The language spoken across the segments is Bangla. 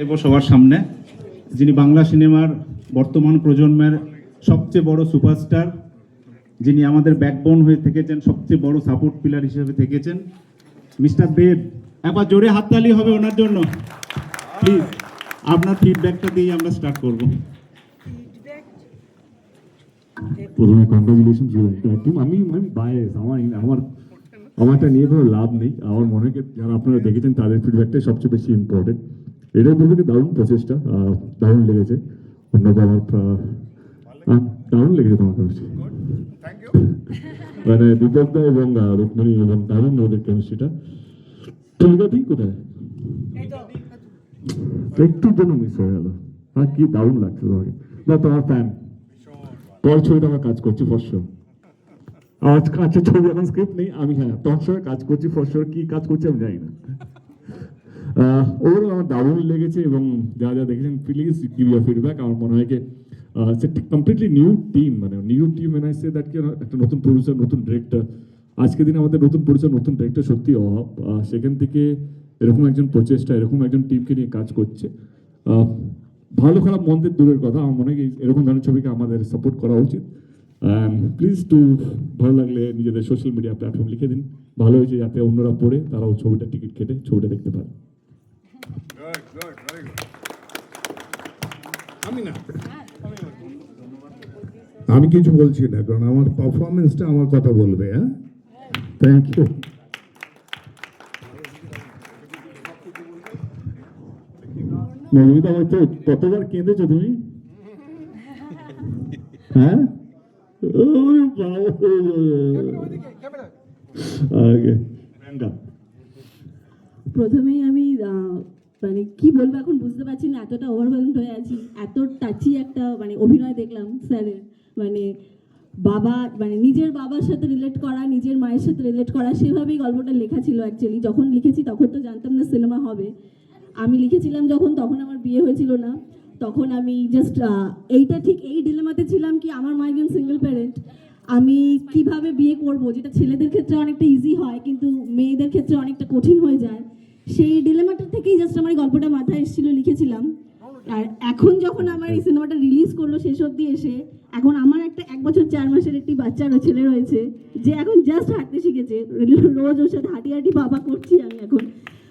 দেব সবার সামনে, যিনি বাংলা সিনেমার বর্তমান প্রজন্মের সবচেয়ে বড় সুপারস্টার, যিনি আমাদের ব্যাকবোন হয়ে থেকেছেন, সবচেয়ে বড় সাপোর্ট পিলার হিসেবে থেকেছেন, মিস্টার দেব। একবার জোরে হাততালি হবে ওনার জন্য। প্লিজ আপনার ফিডব্যাকটা দিয়ে আমরা স্টার্ট করব। প্রথমে কংগ্রাচুলেশন টিম আমি আমি বায়াস আমার আমার, আমারটা নিয়ে কোনো লাভ নেই। আমার মনে হয় যারা আপনারা দেখেছেন, তাদের ফিডব্যাকটাই সবচেয়ে বেশি ইম্পর্টেন্ট এটাই বলব কি দারুণ প্রচেষ্টা দারুণ লেগেছে। অন্যটা আমার দারুণ লেগেছে তোমার কাছে। মানে দীপক দা এবং এবং দারুণ ওদের কেমিস্ট্রিটা কোথায়? জন্য মিস হয়ে গেল। আর কি দারুণ লাগছে তোমাকে। না তোমার ফ্যান পর ছবিতে আমরা কাজ করছি ফর শিওর আজ কাছে ছবি এখন স্ক্রিপ্ট নেই আমি হ্যাঁ তোমার সঙ্গে কাজ করছি ফর কি কাজ করছি আমি জানি না। ওভারঅল আমার দারুণ লেগেছে এবং যা যা দেখেছেন প্লিজ গিভ ইউর ফিডব্যাক আমার মনে হয় কমপ্লিটলি নিউ টিম মানে new team and I say that একটা নতুন প্রডিউসার নতুন ডিরেক্টর আজকের দিনে আমাদের নতুন প্রডিউসার নতুন ডিরেক্টর সত্যি অভাব। সেখান থেকে এরকম একজন প্রচেষ্টা, এরকম একজন টিমকে নিয়ে কাজ করছে। ভালো খারাপ মন্দের দূরের কথা। আমার মনে হয় এরকম ধরনের ছবিকে আমাদের সাপোর্ট করা উচিত। প্লিজ টু ভালো লাগলে নিজেদের সোশ্যাল মিডিয়া প্ল্যাটফর্ম লিখে দিন। ভালো হয়েছে যাতে অন্যরা পড়ে, তারাও ছবিটা টিকিট কেটে ছবিটা দেখতে পারে। আমি না। আমি কিছু বলছি না কারণ আমার পারফরমেন্সটা আমার কথা বলবে হ্যাঁ? থ্যাংক ইউ মৌমিতা হয়তো কতবার কেঁদেছো তুমি? হ্যাঁ? ওরে বাবা। আগে। প্রথমেই আমি মানে কি বলব এখন বুঝতে পারছি না, এতটা ওভারওয়েলড হয়ে আছি, এত টাচি একটা মানে অভিনয় দেখলাম স্যারের। মানে বাবা মানে নিজের বাবার সাথে রিলেট করা, নিজের মায়ের সাথে রিলেট করা, সেভাবেই গল্পটা লেখা ছিল অ্যাকচুয়ালি যখন লিখেছি তখন তো জানতাম না সিনেমা হবে। আমি লিখেছিলাম যখন, তখন আমার বিয়ে হয়েছিল না। তখন আমি জাস্ট এইটা ঠিক এই ডিলেমাতে ছিলাম কি আমার মা একজন সিঙ্গেল প্যারেন্ট আমি কীভাবে বিয়ে করব? যেটা ছেলেদের ক্ষেত্রে অনেকটা ইজি হয়, কিন্তু মেয়েদের ক্ষেত্রে অনেকটা কঠিন হয়ে যায়। সেই ডিলেমাটা থেকেই জাস্ট আমার গল্পটা মাথায় এসেছিল, লিখেছিলাম। আর এখন যখন আমার এই সিনেমাটা রিলিজ করল শেষ অবধি এসে, এখন আমার একটা এক বছর চার মাসের একটি বাচ্চা রয়ে- ছেলে রয়েছে, যে এখন জাস্ট হাঁটতে শিখেছে। রোজ ওর সাথে হাঁটি হাঁটি বাবা করছি আমি এখন।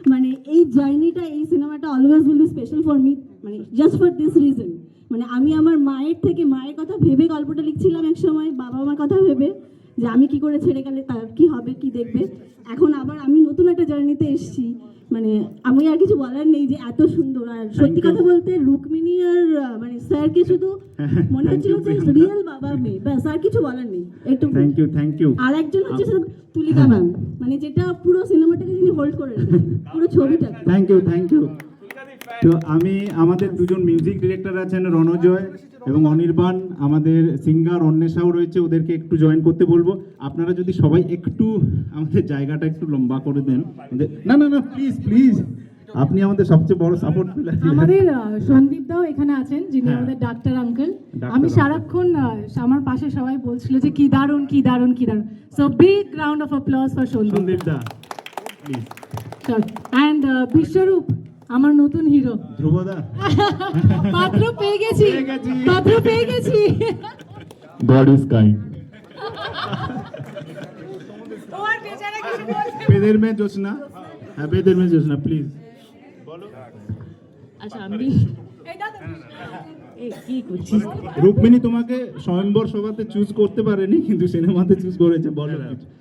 মানে এই জার্নিটা এই সিনেমাটা always will be special for me মানে জাস্ট ফর দিস রিজন মানে আমি আমার মায়ের থেকে, মায়ের কথা ভেবে গল্পটা লিখছিলাম এক সময়, বাবা মার কথা ভেবে, যে আমি কি করে ছেড়ে গেলে তার কি হবে, কি দেখবে। এখন আবার আমি নতুন একটা জার্নিতে এসেছি। মানে আমি আর কিছু বলার নেই যে এত সুন্দর। আর সত্যি কথা বলতে রুক্মিণী আর মানে স্যারকে শুধু মনে হচ্ছে হচ্ছিল যে রিয়েল বাবা মে ব্যাস আর কিছু বলার নেই। একটু থ্যাংক ইউ থ্যাংক ইউ আর একজন হচ্ছে স্যার তুলিকা ম্যাম। মানে যেটা পুরো সিনেমাটাকে যিনি হোল্ড করে পুরো ছবিটা থ্যাংক ইউ থ্যাংক ইউ তো আমি আমাদের দুজন মিউজিক ডিরেক্টর আছেন রণজয় এবং অনির্বাণ। আমাদের সিঙ্গার অন্বেষাও রয়েছে ওদেরকে একটু জয়েন করতে বলব। আপনারা যদি সবাই একটু আমাদের জায়গাটা একটু লম্বা করে দেন। না না না প্লিজ প্লিজ আপনি আমাদের সবচেয়ে বড় সাপোর্ট আমাদের সন্দীপ দাও এখানে আছেন যিনি হ্যাঁ। আমাদের ডাক্তার আঙ্কেল আমি সারাক্ষণ আমার পাশে সবাই বলছিল যে কি দারুণ কি দারুণ কি দারুণ। So big round of applause for Sandeep. Sandeep da. Please and Biswarup আমার নতুন হিরো। ধ্রুবদা। পাত্র পেয়ে গেছি। পেয়ে গেছি। পাত্র পেয়ে গেছি। God is kind. বেদের মেয়ে জোসনা হ্যাঁ বেদের মেয়ে জোসনা প্লিজ আচ্ছা আমি এই রুক্মিণী তোমাকে স্বয়ম্বর সভাতে চুজ করতে পারেনি কিন্তু সিনেমাতে চুজ করেছে বলো কিছু। আহ,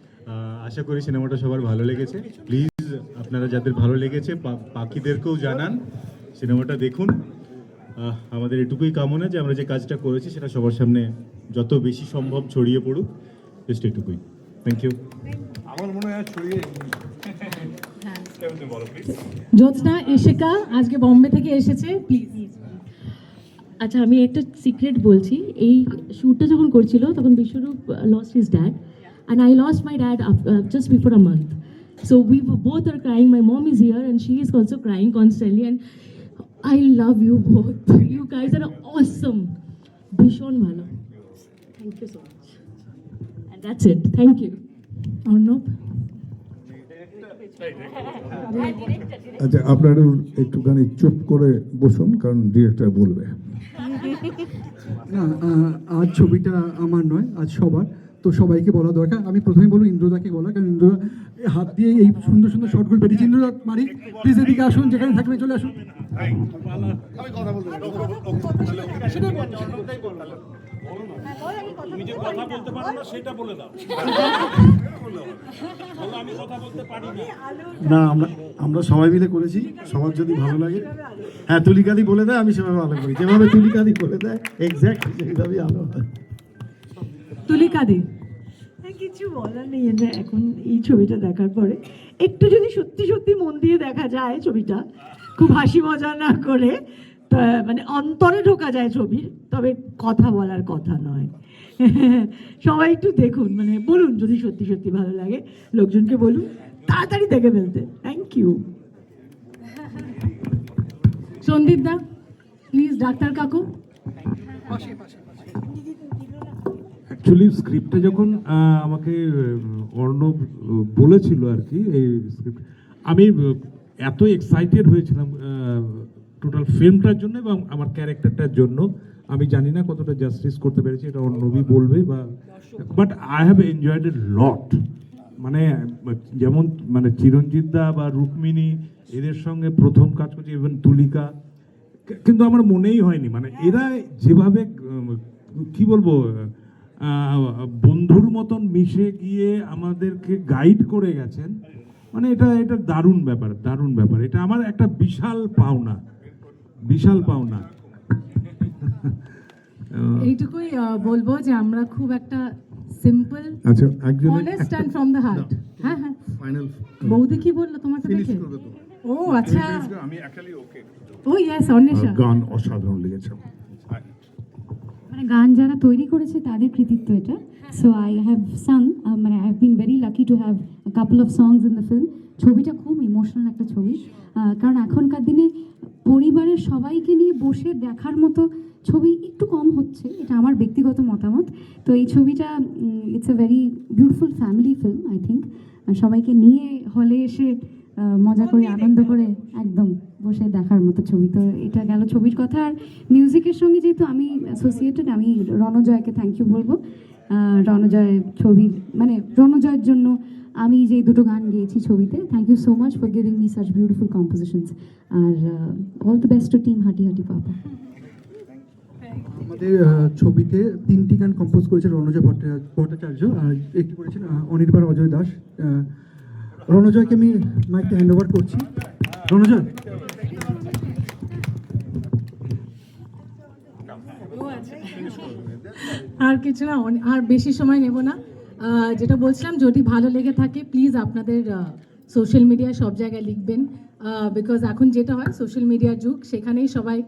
আশা করি সিনেমাটা সবার ভালো লেগেছে। প্লিজ আপনারা যাদের ভালো লেগেছে পা- বাকিদেরকেও জানান। সিনেমাটা দেখুন। আমাদের এটুকুই কামনা যে আমরা যে কাজটা করেছি সেটা সবার সামনে যত বেশি সম্ভব ছড়িয়ে পড়ুক জাস্ট এটুকুই। থ্যাংক ইউ আমার মনে হয় ছড়িয়ে জ্যোৎস্না এশিকা আজকে বম্বে থেকে এসেছে প্লিজ আচ্ছা আমি একটা সিক্রেট বলছি। এই শ্যুটটা যখন করছিল তখন Biswarup lost his dad and I lost my dad just before a month so we both are crying my mom is here and she is also crying constantly and I love you both you guys are awesome ভীষণ ভালো thank you so much and that's it thank you Arnab আচ্ছা আপনারা একটুখানি চুপ করে বসুন কারণ ডিরেক্টর বলবে। না আজ ছবিটা আমার নয় আজ সবার। তো সবাইকে বলা দরকার। আমি প্রথমে বলব ইন্দ্রদাকে বলা কারণ ইন্দ্রদা হাত দিয়ে এই সুন্দর সুন্দর শর্টগুলো পেরেছি ইন্দ্রদা মারি প্লিজ এদিকে আসুন যেখানে থাকবে চলে আসুন। না আমরা আমরা সবাই মিলে করেছি। সবার যদি ভালো লাগে। হ্যাঁ তুলিকাদি বলে দেয় আমি সেভাবে আলো করি। যেভাবে তুলিকাদি বলে দেয় এক্স্যাক্ট সেইভাবেই আলো হয়। তুলিকা দি কিছু বলার নেই এটা এখন এই ছবিটা দেখার পরে। একটু যদি সত্যি সত্যি মন দিয়ে দেখা যায় ছবিটা খুব হাসি মজা না করে মানে অন্তরে ঢোকা যায় ছবির তবে কথা বলার কথা নয়। সবাই একটু দেখুন মানে বলুন যদি সত্যি সত্যি ভালো লাগে লোকজনকে বলুন তাড়াতাড়ি দেখে ফেলতে। Thank you Sandeep da please doctor কাকু। অ্যাকচুয়ালি স্ক্রিপ্টটা যখন আমাকে অর্ণব বলেছিল আর কি এই স্ক্রিপ্ট আমি এত এক্সাইটেড হয়েছিলাম টোটাল ফিল্মটার জন্য এবং আমার ক্যারেক্টারটার জন্য। আমি জানি না কতটা জাস্টিস করতে পেরেছি এটা অর্ণবই বলবে বা but I have enjoyed a lot মানে যেমন মানে চিরঞ্জিত দা বা রুক্মিণী এদের সঙ্গে প্রথম কাজ করছি ইভেন তুলিকা। কিন্তু আমার মনেই হয়নি মানে এরা যেভাবে কি বলব বন্ধুর মতন মিশে গিয়ে আমাদেরকে গাইড করে গেছেন। মানে এটা এটা দারুণ ব্যাপার দারুণ ব্যাপার। এটা আমার একটা বিশাল পাওনা বিশাল পাওনা। এইটুকুই বলব যে আমরা খুব একটা সিম্পল আচ্ছা একজন honest and from the heart হ্যাঁ হ্যাঁ। ফাইনাল বৌদি কি বলল তোমাকে দেখে ও আচ্ছা। আমি অ্যাকচুয়ালি ওকে ও ইয়েস অন্বেষা গান অসাধারণ লেগেছে। মানে গান যারা তৈরি করেছে তাদের কৃতিত্ব এটা। সো আই হ্যাভ সাং মানে I have been very lucky to have couple of songs in the film ছবিটা খুব ইমোশনাল একটা ছবি। কারণ এখনকার দিনে পরিবারের সবাইকে নিয়ে বসে দেখার মতো ছবি একটু কম হচ্ছে এটা আমার ব্যক্তিগত মতামত। তো এই ছবিটা it's a very beautiful family film I think সবাইকে নিয়ে হলে এসে মজা করে আনন্দ করে একদম। বসে দেখার মতো ছবি। তো এটা গেল ছবির কথা। আর মিউজিকের সঙ্গে যেহেতু আমি অ্যাসোসিয়েটেড আমি রণজয়কে থ্যাংক ইউ বলব। রণজয় ছবির মানে রণজয়ের জন্য আমি যে দুটো গান গেয়েছি ছবিতে thank you so much for giving me such beautiful compositions R all the best to team Hati Hati Papa আমাদের ছবিতে তিনটি গান কম্পোজ করেছে রণজয় ভট্টা- ভট্টাচার্য আর একটি করেছেন অনির্বাণ অজয় দাস। রণজয়কে আমি মাইকটা হ্যান্ড ওভার করছি। আর কিছু না আর বেশি সময় নেব না। যেটা বলছিলাম, যদি ভালো লেগে থাকে প্লিজ আপনাদের সোশ্যাল মিডিয়ায় সব জায়গায় লিখবেন। বিকজ এখন যেটা হয় সোশ্যাল মিডিয়ার যুগ, সেখানেই সবাই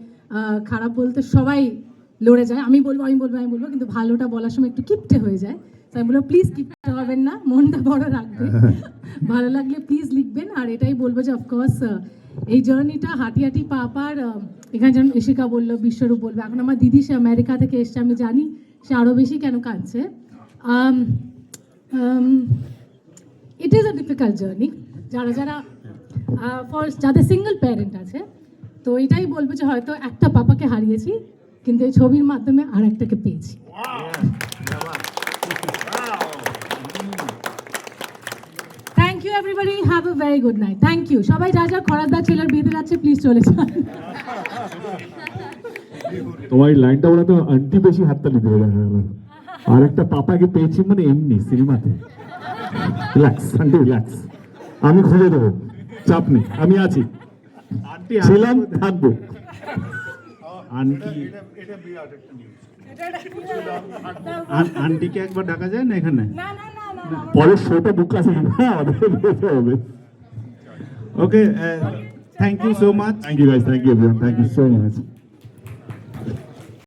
খারাপ বলতে সবাই লড়ে যায়। আমি বলব আমি বলব আমি বলব, কিন্তু ভালোটা বলার সময় একটু কিপটে হয়ে যায়। তো আমি বলব প্লিজ কিপটে হবেন না মনটা বড় রাখবেন ভালো লাগলে প্লিজ লিখবেন আর এটাই বলব যে অফকোর্স এই জার্নিটা হাঁটি হাঁটি পা পার আহ, এখানে যেমন ইশিকা বলল বিশ্বরূপ বলবে। এখন আমার দিদি সে আমেরিকা থেকে এসছে আমি জানি সে আরও বেশি কেন কাঁদছে। It is a difficult journey যারা যারা ফার্স্ট যাদের সিঙ্গেল প্যারেন্ট আছে তো এটাই বলব যে হয়তো একটা পাপাকে হারিয়েছি কিন্তু এই ছবির মাধ্যমে আর একটাকে পেয়েছি everybody have a very good night thank you সবাই যা যা খরাদা ছেলের বিয়েতে যাচ্ছে প্লিজ চলে যান। তোমার লাইনটা বলা তো আন্টি বেশি হাততালি দেবে দেখা গেল আর একটা পাপাকে পেয়েছি মানে এমনি সিনেমাতে। রিল্যাক্স আন্টি রিল্যাক্স আমি খুঁজে দেবো। চাপ নেই আমি আছি। ছিলাম থাকব। আন্টি আন- আন্টিকে একবার ডাকা যায় না এখানে? পরের শোটা বুক আছে হবে okay thank you so much thank you guys thank you thank you so much